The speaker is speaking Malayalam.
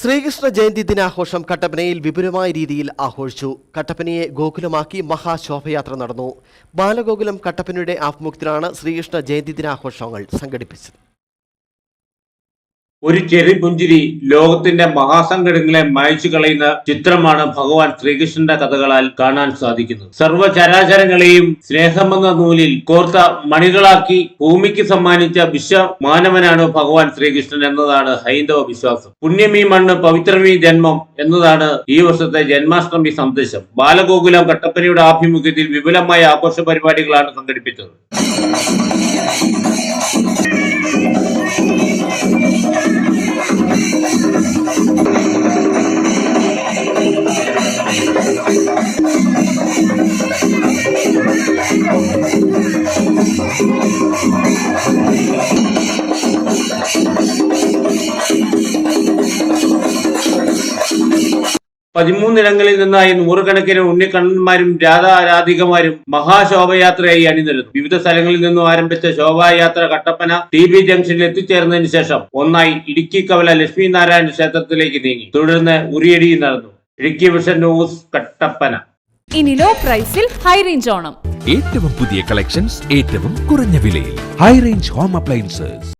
ശ്രീകൃഷ്ണ ജയന്തി ദിനാഘോഷം കട്ടപ്പനയിൽ വിപുലമായ രീതിയിൽ ആഘോഷിച്ചു. കട്ടപ്പനയെ ഗോകുലമാക്കി മഹാശോഭയാത്ര നടന്നു. ബാലഗോകുലം കട്ടപ്പനയുടെ ആഭിമുഖ്യത്തിലാണ് ശ്രീകൃഷ്ണ ജയന്തി ദിനാഘോഷങ്ങൾ സംഘടിപ്പിച്ചത്. ഒരു ചെറി പുഞ്ചിരി ലോകത്തിന്റെ മഹാസങ്കടങ്ങളെ മായച്ചു കളയുന്ന ചിത്രമാണ് ഭഗവാൻ ശ്രീകൃഷ്ണന്റെ കഥകളാൽ കാണാൻ സാധിക്കുന്നത്. സർവചരാചരങ്ങളെയും സ്നേഹമെന്ന നൂലിൽ കോർത്ത മണികളാക്കി ഭൂമിക്ക് സമ്മാനിച്ച വിശ്വമാനവനാണ് ഭഗവാൻ ശ്രീകൃഷ്ണൻ എന്നതാണ് ഹൈന്ദവ വിശ്വാസം. പുണ്യമീ മണ്ണ് പവിത്രമീ ജന്മം എന്നതാണ് ഈ വർഷത്തെ ജന്മാഷ്ടമി സന്ദേശം. ബാലഗോകുലം കട്ടപ്പനയുടെ ആഭിമുഖ്യത്തിൽ വിപുലമായ ആഘോഷ പരിപാടികളാണ് സംഘടിപ്പിച്ചത്. പതിമൂന്നിടങ്ങളിൽ നിന്നായി നൂറുകണക്കിന് ഉണ്ണിക്കണ്ണന്മാരും രാധാരാധികമാരും മഹാശോഭയാത്രയായി അണിനിരുന്നു. വിവിധ സ്ഥലങ്ങളിൽ നിന്നും ആരംഭിച്ച ശോഭായാത്ര കട്ടപ്പന ടി ബി ജംഗ്ഷനിൽ എത്തിച്ചേർന്നതിന് ശേഷം ഒന്നായി ഇടുക്കി കവല ലക്ഷ്മി നാരായണ ക്ഷേത്രത്തിലേക്ക് നീങ്ങി. തുടർന്ന് ഉറിയടിയും നടന്നു. Idukki Vision News Kattappana. ഇനി ലോ പ്രൈസിൽ ഹൈ റേഞ്ച് ഓണം. ഏറ്റവും പുതിയ കളക്ഷൻസ് ഏറ്റവും കുറഞ്ഞ വിലയിൽ. High range home appliances.